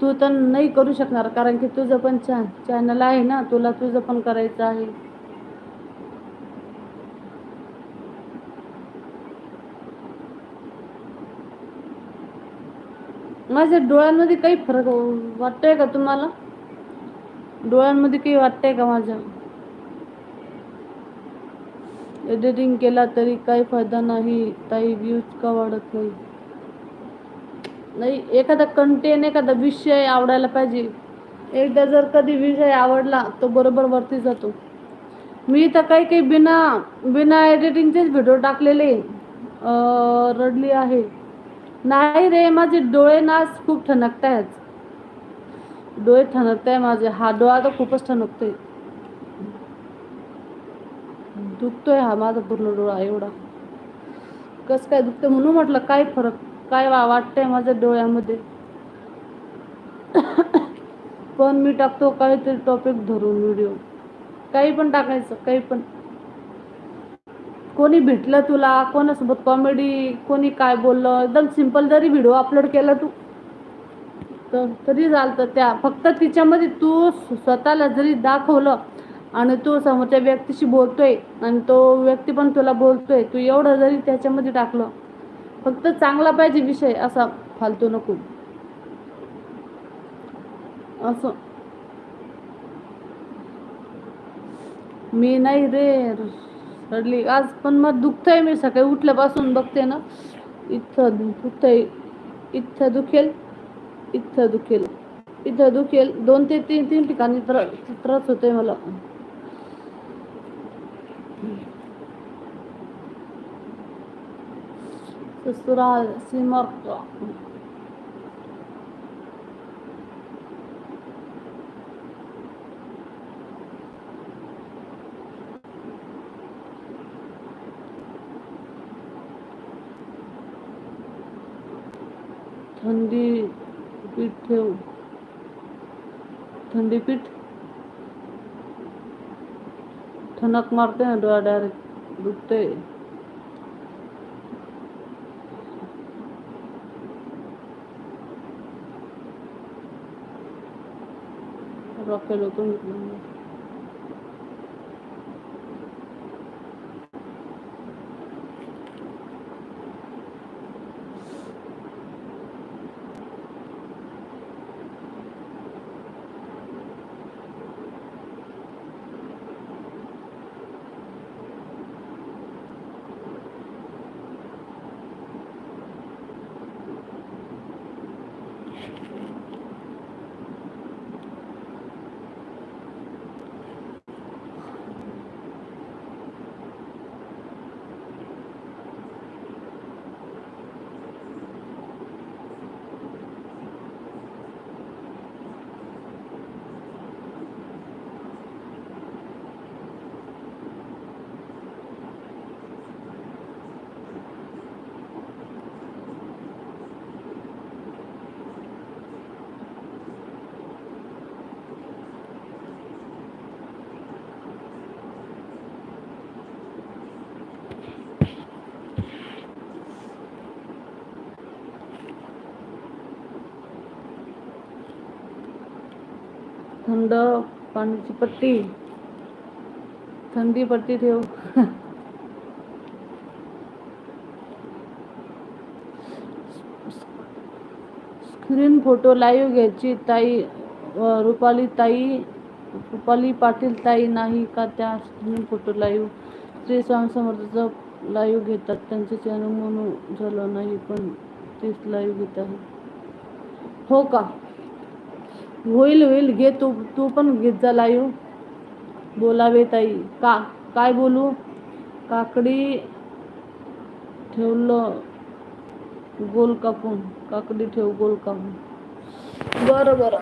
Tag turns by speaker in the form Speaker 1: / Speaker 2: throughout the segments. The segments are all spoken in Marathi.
Speaker 1: तू तर नाही करू शकणार कारण की तुझं पण चॅ चॅनल आहे ना तुला तुझं पण करायचं आहे. माझ्या डोळ्यांमध्ये काही फरक वाटतोय का तुम्हाला? डोळ्यांमध्ये काही वाटतंय का माझ्या? एडिटिंग केला तरी काही फायदा नाही ताई व्ह्यूज का वाढत नाही? नाही एखादा कंटेन एखादा विषय आवडायला पाहिजे. एकदा जर कधी विषय आवडला तो बरोबर वरती जातो. मी तर काही काही बिना बिना एडिटिंगचेच व्हिडिओ टाकलेले. रडली आहे. नाही रे माझे डोळे नाच खूप ठणकत आहेत डोळे ठणकत आहे माझे हा डोळा तर खूपच ठणकतोय. दुखतोय हा माझा पूर्ण डोळा एवढा. कस काय दुखतं म्हणून म्हटलं काय फरक काय वा वाटतंय माझ्या डोळ्यामध्ये. पण मी टाकतो काहीतरी टॉपिक धरून व्हिडिओ काही पण टाकायचं काही पण. कोणी भेटलं तुला? कोणासोबत कॉमेडी कोणी काय बोललं? एकदम सिंपल जरी व्हिडिओ अपलोड केला तू तर तरी चालतं त्या. फक्त तिच्यामध्ये तू स्वतःला जरी दाखवलं आणि तू समोरच्या व्यक्तीशी बोलतोय आणि तो व्यक्ती पण तुला बोलतोय तू एवढं जरी त्याच्यामध्ये टाकलं फक्त चांगला पाहिजे विषय असा फालतू नको. असं. मी नाही रे रडली. आज पण मग दुखतंय मी. सकाळी उठल्यापासून बघते ना इथं दुखतंय. इथं दुखेल इथं दुखेल. इथं दुखेल. दोन ते तीन तीन ठिकाणी त्रास होतोय मला. ससुराल सिमर थंडी पीठ ठेव थंडी पीठ ठणक मारते ना डोळा डायरेक्ट दुखते ব্লগটা মানে নতুন थंड पाण्याची पट्टी थंडी पट्टी ठेव. स्क्रीन फोटो लाईव्ह घ्यायची ताई रुपाली ताई रुपाली पाटील ताई नाही का त्या screen photo live? Shri Swami समर्थाचं live घेतात त्यांचे चॅनल म्हणून झालं नाही पण तेच लाईव्ह घेत आहे. हो का? होईल होईल घे तू तू पण घेत जा लाईव्ह बोलावे ताई. का काय बोलू? काकडी ठेवलं गोल कापून. काकडी ठेव गोल कापून. बरं बरं.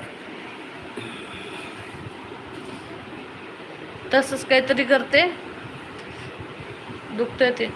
Speaker 1: तसंच काहीतरी करते. दुखतंय ते.